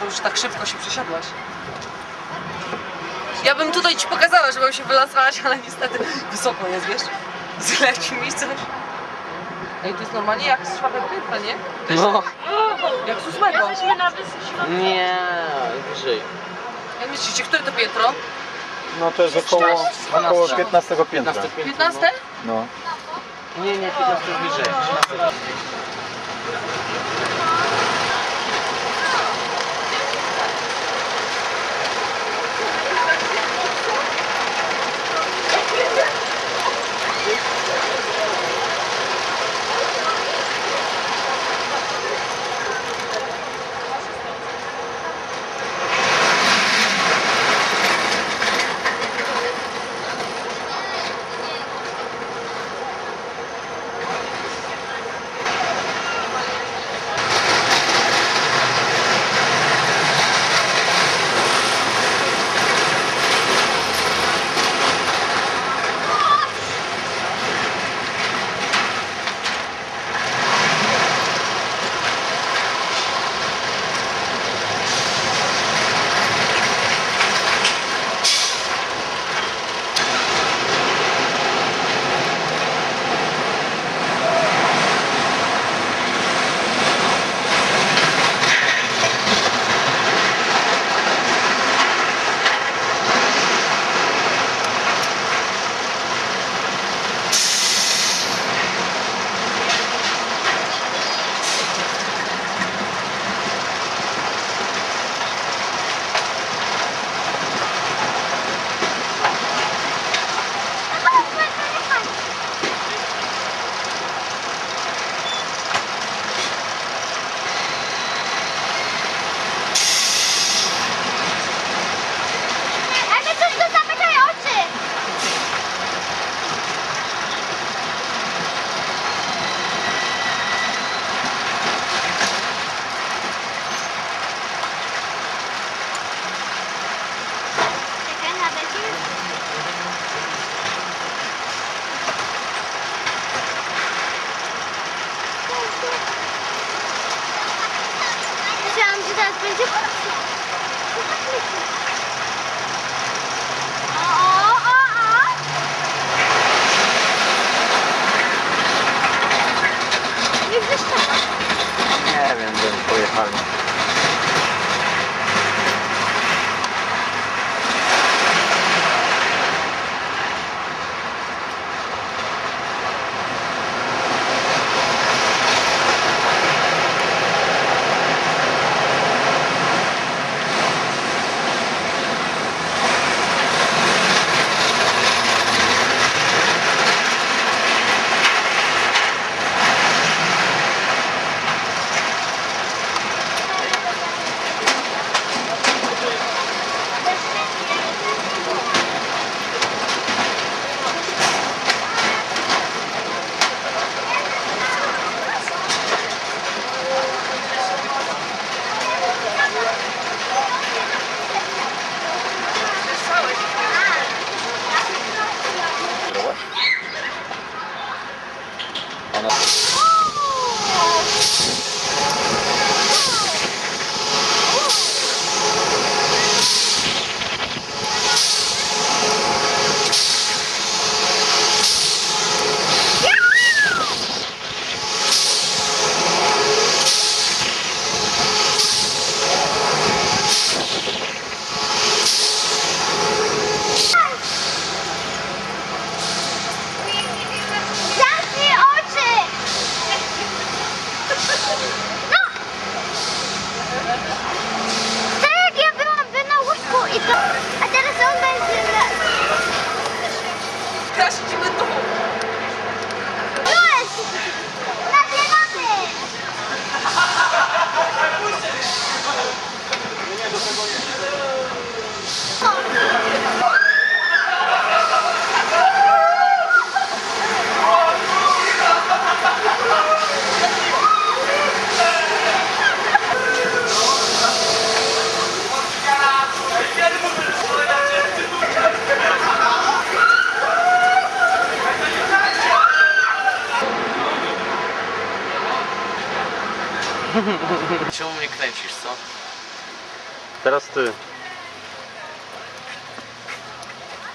Bo już tak szybko się przesiadłaś. Ja bym tutaj ci pokazała, żebym się wylasować, ale niestety wysoko jest, wiesz? Zleci mi coś. Ej, to jest normalnie jak z czwartego piętra, nie? No. Tak, jak z ósmego. Nie, wyżej. Jak myślicie, które to piętro? No to jest około, około 15 piętra. 15? No. no. Nie, nie, 15 wyżej. 13.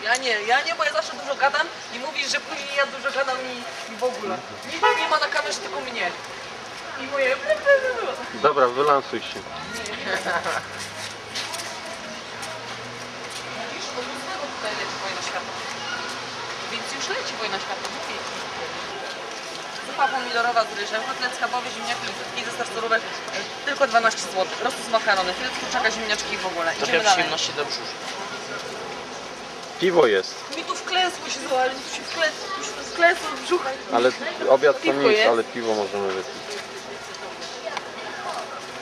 Ja nie, ja nie, bo ja zawsze dużo gadam i mówisz, że później ja dużo gadam i, i w ogóle. Nikt nie ma na kamerze, tylko mnie. I moje... Dobra, wylansuj się. Widzisz, od ósmego tutaj leci wojna światła. Więc już leci wojna światła, mówię ci. Zupa pomidorowa z ryżem, kotlet schabowy, ziemniaki i frytki ze starterówek e, tylko 12 zł. Rosół z makarony, filet z kurczaka, ziemniaczki i w ogóle. Idziemy dalej. przyjemności do brzuszka. Piwo jest, Mi tu wklęsło się, się wklęsło, tu się wklęsło w brzuch. ale obiad to Piwko nic, jest? ale piwo możemy wypić.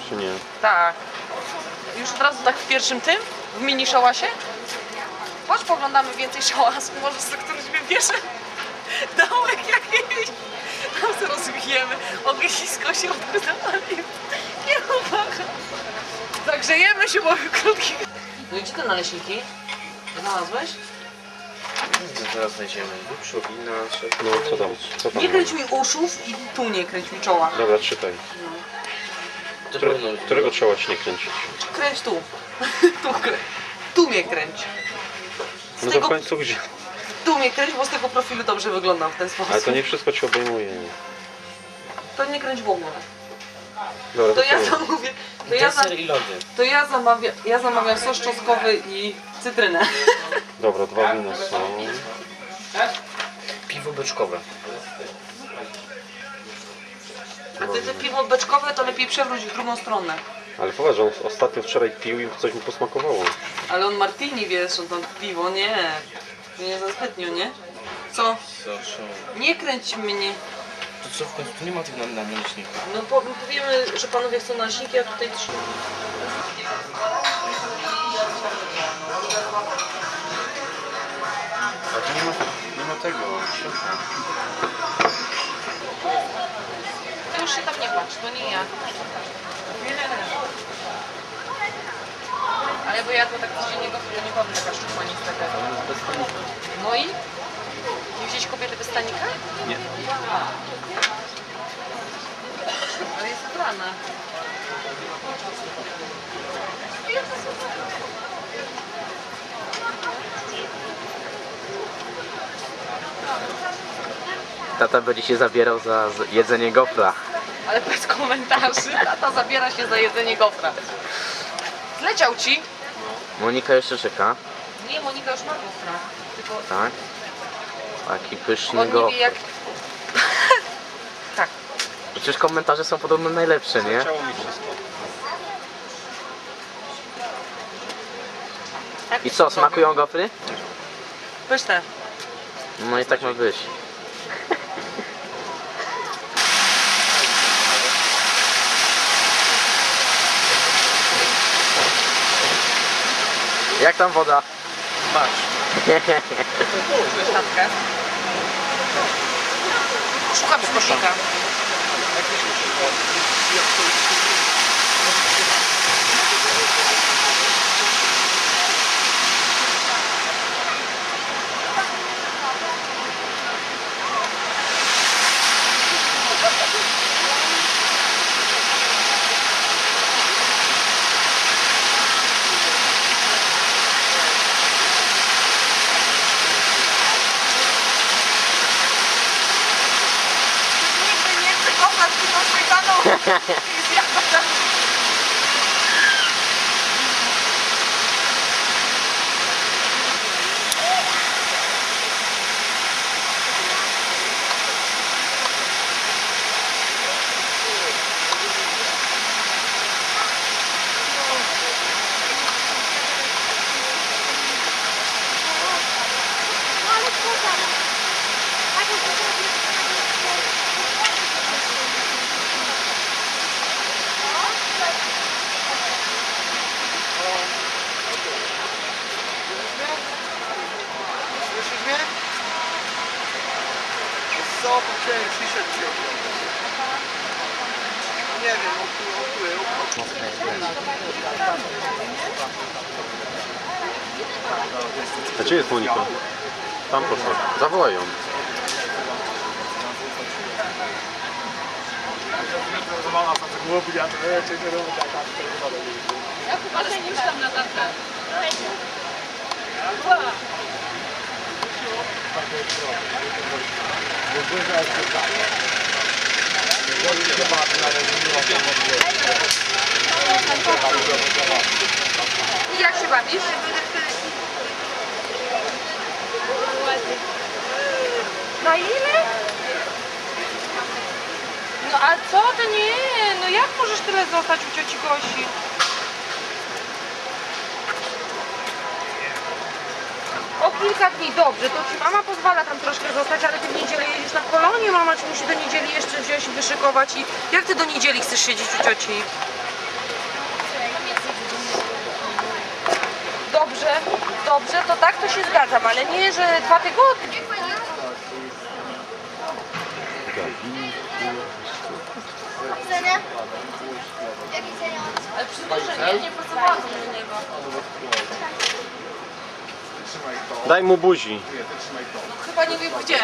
Czy nie? Tak. Już od razu tak w pierwszym tym, w mini szałasie. Chodź poglądamy więcej szałasów, może z którymś wybierze dołek jakiś. Tam sobie rozwijemy, ognisko się odgryzali. Nie uwaga. Zagrzejemy się, bo krótki. No i gdzie te naleśniki? Znalazłeś? Zaraz znajdziemy wieprzowina, No co tam? Co tam? Nie kręć mi uszów i tu nie kręć mi czoła. Dobra, czytaj. To Które, powinno którego trzeba ci nie kręcić? Kręć tu. Tu kręć. Tu mnie kręć. Z No to tego, w końcu gdzie? tu mnie kręć, bo z tego profilu dobrze wyglądam w ten sposób. Ale to nie wszystko ci obejmuje. To nie kręć w ogóle. Dobra, To ja zamówię. To ja, za, Deser i lody. to ja, zamawiam, ja zamawiam sos czosnkowy i cytrynę. Dobra, dwa wina są. Piwo beczkowe. A ty te piwo beczkowe to lepiej przewróć w drugą stronę. Ale popatrz, on ostatnio wczoraj pił i coś mu posmakowało. Ale on martini wiesz, on tam piwo, nie. To nie za zbytnio, nie? Co? Nie kręć mnie. To co w końcu? Tu nie ma tych na, na naleśników. No po, powiemy, że panowie chcą naleśniki, a tutaj trzy. Nie ma tego. światła. Ty już się tam nie patrz, to nie ja. Ale bo jadła tak codziennie go, to nie powiem taka szczupła niestety. No i? Nie wziąłeś kobiety bez stanika? Nie. Ale jest ubrana. Tata będzie się zabierał za jedzenie gofra. Ale bez komentarzy. Tata zabiera się za jedzenie gofra. Zleciał ci? Monika jeszcze czeka, Nie, Monika już ma gofra. Tylko tak? Taki pyszny on nie gofr. wie jak... tak. Przecież komentarze są podobno najlepsze, nie? Chciało mi wszystko. I co, smakują gofry? Pyszne. No i tak ma być. Jak tam woda? Patrz. Szatkę. Szukam śmietnika. Nigdy nie chcę kopać tylko śmietaną. Ja to tak No ale kurwa. Tak jak to zrobię. Słyszysz mnie? Co? To chciałem przyszedł się. Nie wiem, okuję, A gdzie jest Monika? Tam poszła. Zawołaj ją. Uważaj niż tam na tatę. I jak się bawisz? Na ile? No a co ty nie? No jak możesz tyle zostać u cioci Gosi? O kilka dni, dobrze, to ci mama pozwala tam troszkę zostać, ale ty w niedzielę jedziesz na kolonie, mama ci musi do niedzieli jeszcze wziąć i wyszykować i jak ty do niedzieli chcesz siedzieć u cioci? Dobrze, dobrze, to tak to się zgadzam, ale nie, że dwa tygodnie. Ale nie pracowałam do niego. Daj mu buzi. Chyba nie wiem gdzie.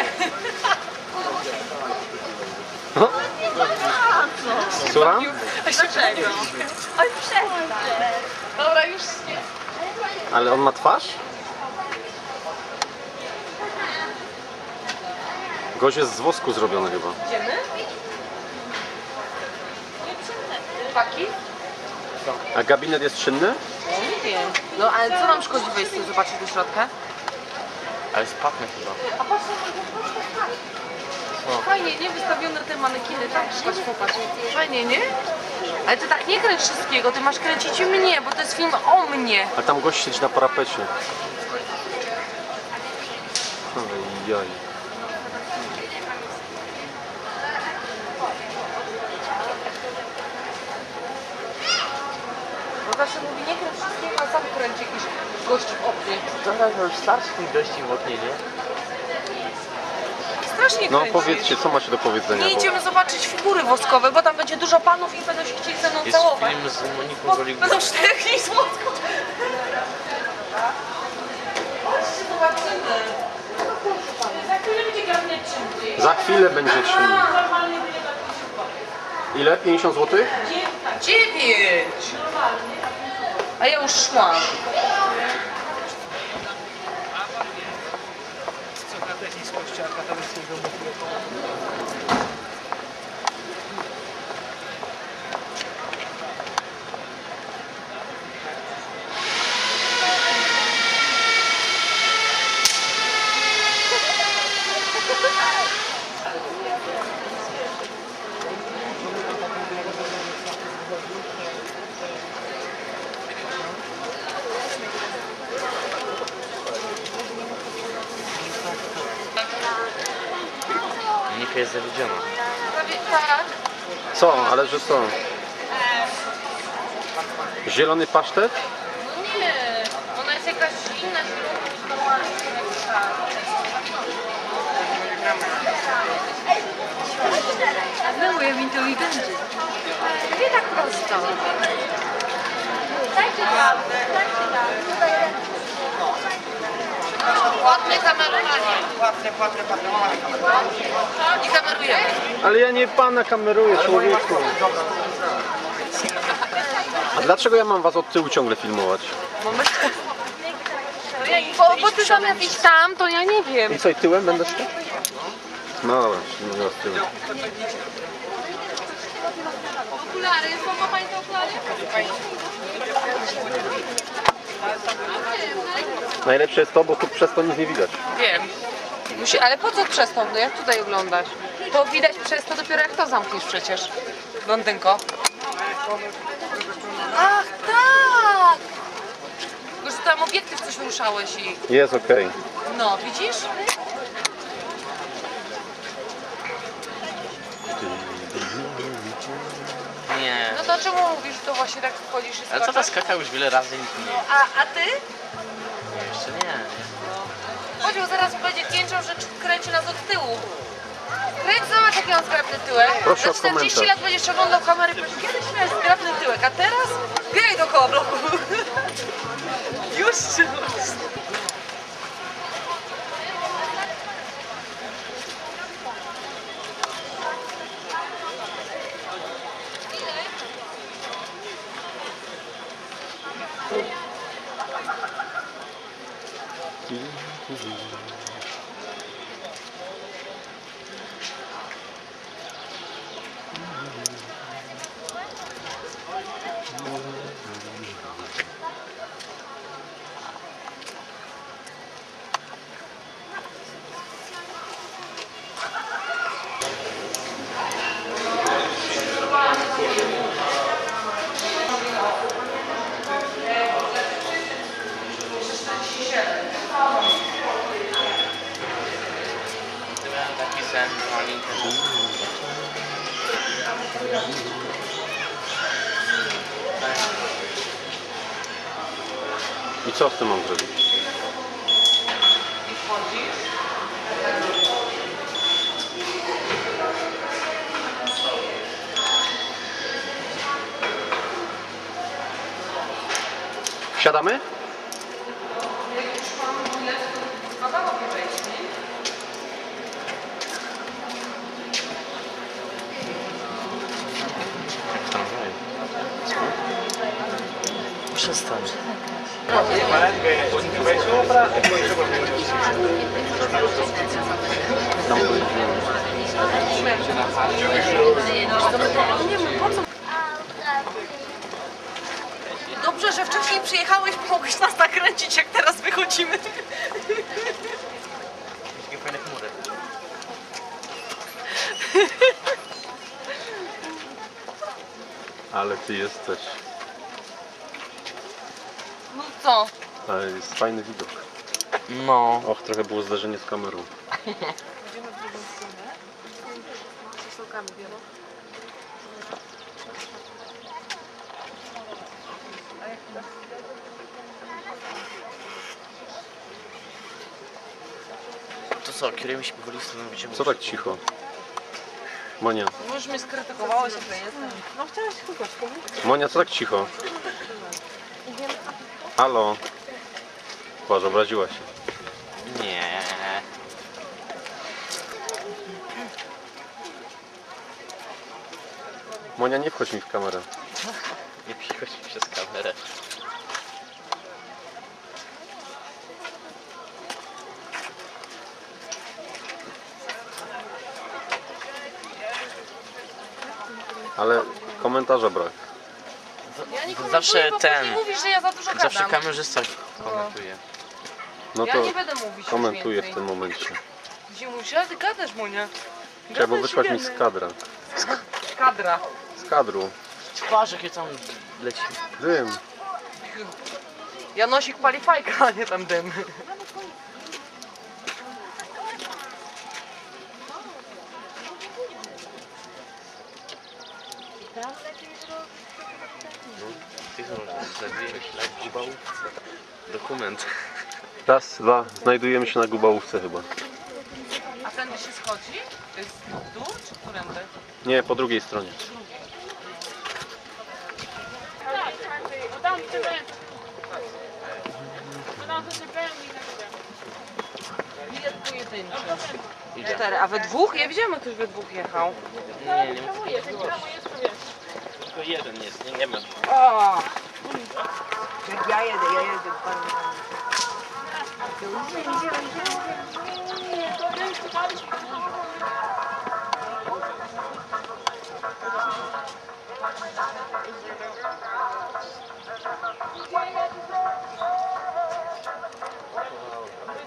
Słucham? Dlaczego? Oj, przestań. Dobra, już nie. Ale on ma twarz? Gość jest z wosku zrobiony chyba. Idziemy? Chłopaki? A gabinet jest czynny? Nie wiem. No ale co nam szkodzi wejść tu zobaczyć do środka? Ale pachnie chyba. A patrz, Fajnie, nie? Wystawione te manekiny, tak? Patrz, popatrz. Fajnie, nie? Ale ty tak nie kręć wszystkiego, ty masz kręcić mnie, bo to jest film o mnie. A tam gość siedzi na parapecie. Ojej. Zawsze mówi, nie kręć wszystkiego, a sam kręci jakiś gość w oknie. To już starszy tych gości w oknie, nie? Strasznie No kręci. powiedzcie, co macie do powiedzenia? Nie bo- idziemy zobaczyć figury woskowe, bo tam będzie dużo panów i będą się chcieli ze mną Jest całować. film z Moniką Bo Goligów. będą czterech i. Chodźcie, zobaczymy. Za chwilę będzie czynny. Za chwilę będzie. Normalnie tak się Ile? 50 zł? Dziewięć! A ja już szłam. Monika jest zawiedziona. Prawie tak. Co? Ale że co? Zielony pasztet? No nie, ona jest jakaś inna zielona niż normalnie. Znowu mi to i będzie. Nie tak prosto. Płatne kamerowanie. I kamerujemy. Ale ja nie pana kameruję, człowieku. A dlaczego ja mam was od tyłu ciągle filmować? Bo, bo ty zamiast iść tam, to ja nie wiem. I co, i tyłem będę szedł? No dobra, nie z tyłu. Okulary, są ma pani te okulary? Najlepsze jest to, bo tu przez to nic nie widać. Wiem. Musi, ale po co przez to? No jak tutaj oglądać? To widać przez to dopiero jak to zamkniesz przecież. Blondynko. Ach tak! Że tam obiektyw coś ruszałeś i... Jest okej. No, widzisz? Nie. No to czemu mówisz, że to właśnie tak wchodzisz i Ale co ta skaczesz? skakał już wiele razy nikt nie. A, a ty? Jeszcze nie. Chodź, bo zaraz będzie jęczał, że kręci nas od tyłu. Kręć, zobacz jaki on zgrabny tyłek. Proszę o Za 40 komentarz. lat będziesz oglądał kamery i powiesz, kiedyś miałeś zgrabny tyłek, a teraz biegaj dookoła bloku. Już cię Miałem taki sen, oni I co z tym mam zrobić? Wsiadamy? Przestań. Dobrze, że wcześniej przyjechałeś, bo mogłeś nas nakręcić, jak teraz wychodzimy. Jakie fajne chmury. Ale ty jesteś. No co? Ale jest fajny widok. No. Och, trochę było zdarzenie z kamerą. Idziemy w drugą stronę. Z co, kierujemy się powoli w stronę będziemy... Co tak cicho? Monia, No już mnie skrytykowałeś, że jestem. No chciałaś kogoś powiedzieć. Monia, co tak cicho? Halo? Boże, obraziła się. Nie. Monia, nie wchodź mi w kamerę. Nie mi przez kamerę. Ale komentarza brak. Ja nie komentuję, Zawsze bo ten- później mówisz, że ja za dużo gadam. Zawsze kamerzysta komentuje. No Ja to nie będę mówić już komentuję w tym momencie. Gdzie mówisz, ale ty gadasz, Monia. Trzeba Gadasz wysłać i mi z wiemy. kadra. Kadra. Z kadru. Patrz jakie tam leci. Dym. Janosik pali fajka, a nie tam dym. Ty zabiłeś na gubałówce. Dokument. Raz, dwa. Znajdujemy się na Gubałówce chyba. A tędy się schodzi? To jest dół czy którędy? Nie, po drugiej stronie. Bilet pojedynczy. Cztery. A we dwóch? Ja widziałam, jak ktoś we dwóch jechał. Nie, nie ma Tylko jeden jest, nie, nie ma. O! Jak ja jedę, ja jedę.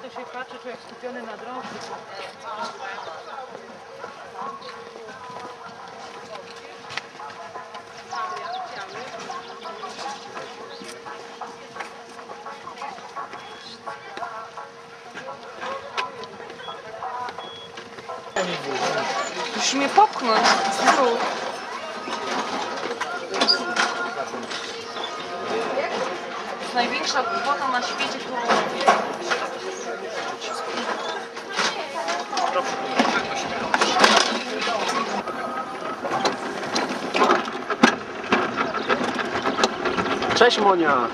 To się patrzy, człowiek skupiony na drodze. Musisz mnie popchnąć. z tyłu. To jest największa głupota na świecie. Cześć Monia!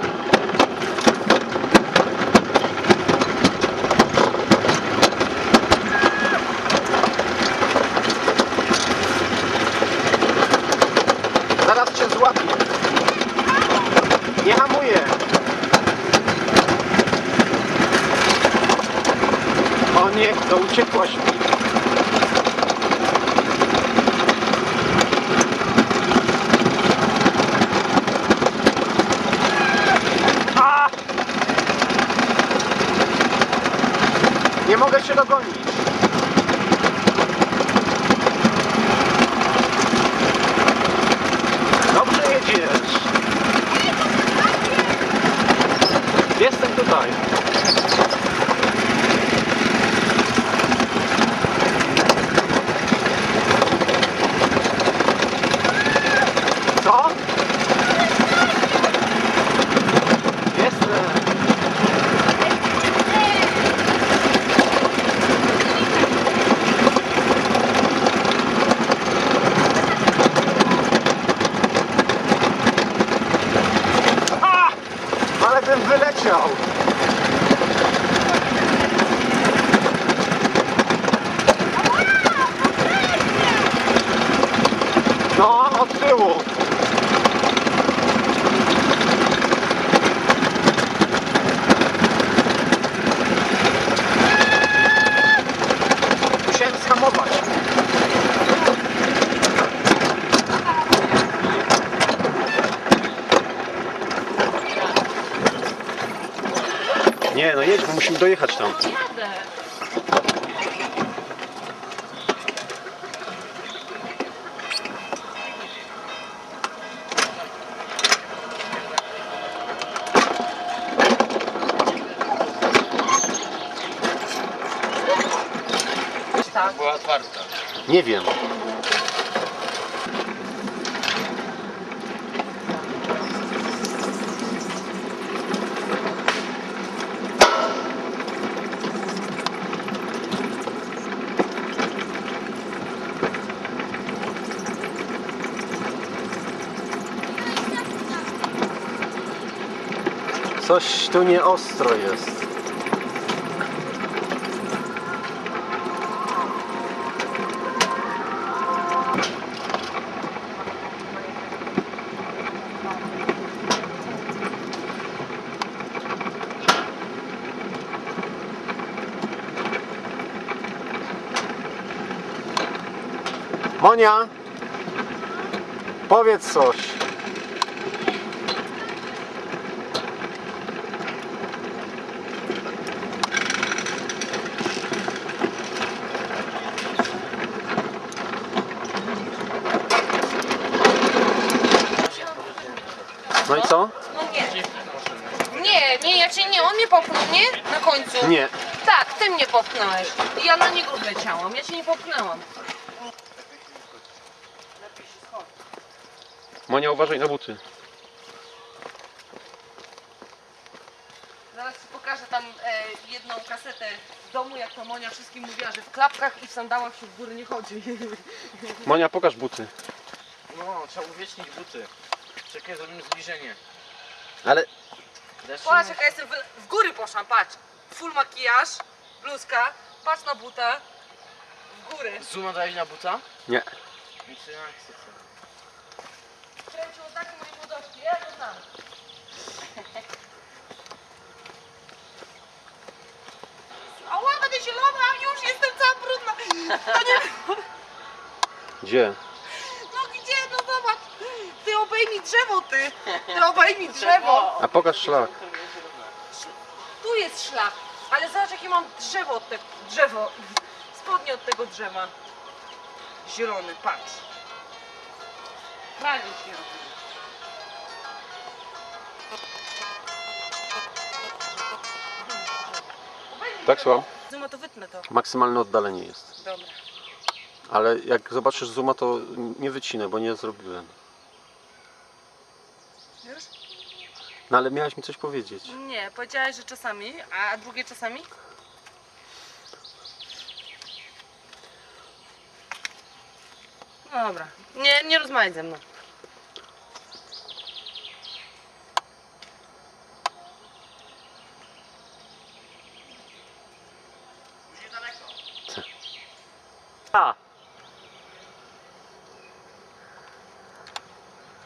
Zaraz cię złapię. Nie hamuję. No nie, to uciekłaś mi. Nie mogę się dogonić. Dobrze jedziesz. Jestem tutaj. Co? Jestem. A! Ale bym wyleciał. No, od tyłu. Musiałem skamować. Nie, no jedź, bo musimy dojechać tam. Jadę. Tak. Była otwarta. Nie wiem. Coś tu nie ostro jest. Monia! Powiedz coś. Co? No nie. Nie, nie, ja cię nie, on mnie popchnął, nie? Na końcu. Nie. Tak, ty mnie popchnąłeś. I ja na niego wleciałam, ja cię nie popchnęłam. Monia, uważaj na buty. Zaraz ci pokażę tam e, jedną kasetę z domu, jak to Monia wszystkim mówiła, że w klapkach i w sandałach się w góry nie chodzi. Monia, pokaż buty. No, trzeba uwiecznić buty. Czekaj, zrobimy zbliżenie. Ale Patrz, jaka jestem, w, w góry poszłam, patrz. Full makijaż, bluzka, patrz na buta. W góry. Zooma dałeś na buta? nie. Nic nie chcę. Kręcił takie moje młodości, ja to znam. Ała, będę zielona, już jestem cała brudna. To nie... Gdzie? No gdzie, no zobacz. Ty obejmij drzewo, ty. Ty obejmij drzewo. A pokaż szlak. Tu jest szlak. Ale zobacz, jakie mam drzewo od tego, drzewo. Spodnie od tego drzewa. Zielony, patrz. Prawie się robi. Tak, słucham? Zuma, to wytnę to. Maksymalne oddalenie jest. Dobra. Ale jak zobaczysz zooma, to nie wycinę, bo nie zrobiłem. Już? No ale miałaś mi coś powiedzieć. Nie, powiedziałaś, że czasami, a drugie czasami? No dobra. Nie, nie rozmawiaj ze mną. A!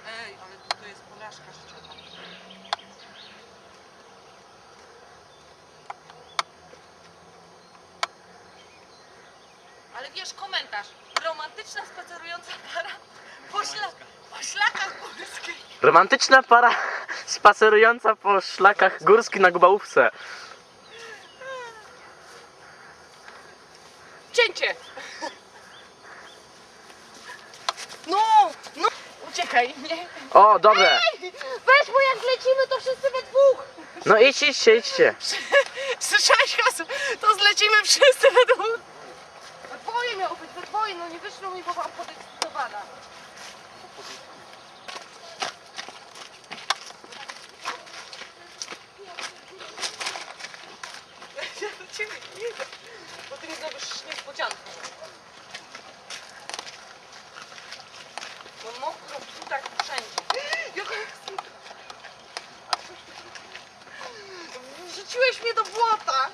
Ej, ale to, to jest porażka życiowa. Ale wiesz, komentarz. Romantyczna spacerująca para po, szla, po szlakach górskich. Romantyczna para spacerująca po szlakach górskich na Gubałówce. Cięcie! No, no! Uciekaj, nie? O, dobre. Weź, bo jak zlecimy, to wszyscy we dwóch! No idźcie, idźcie, idźcie. Słyszałeś hasło? To zlecimy wszyscy we dwóch! We dwoje miało być, we dwoje, no nie wyszło mi, bo byłam podekscytowana. Ciebie nie idę, bo ty mi zrobisz niespodziankę. No mokro tu tak wszędzie. Jaka. Wrzuciłeś mnie do błota!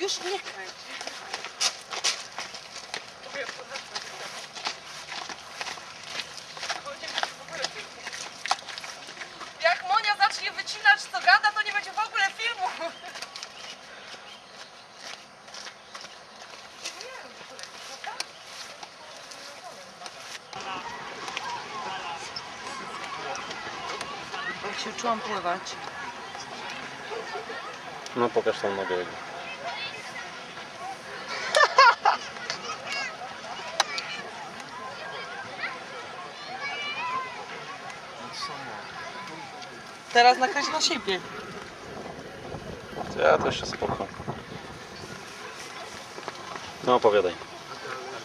Już nie kręć. Jak Monia wycinać co gada, to nie będzie w ogóle filmu. Jak się uczyłam pływać. No pokaż tą nogę. Teraz nakręć na siebie. Ja to jeszcze spoko. No opowiadaj.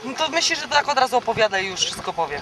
No to myślę, że tak od razu opowiada i już wszystko powie.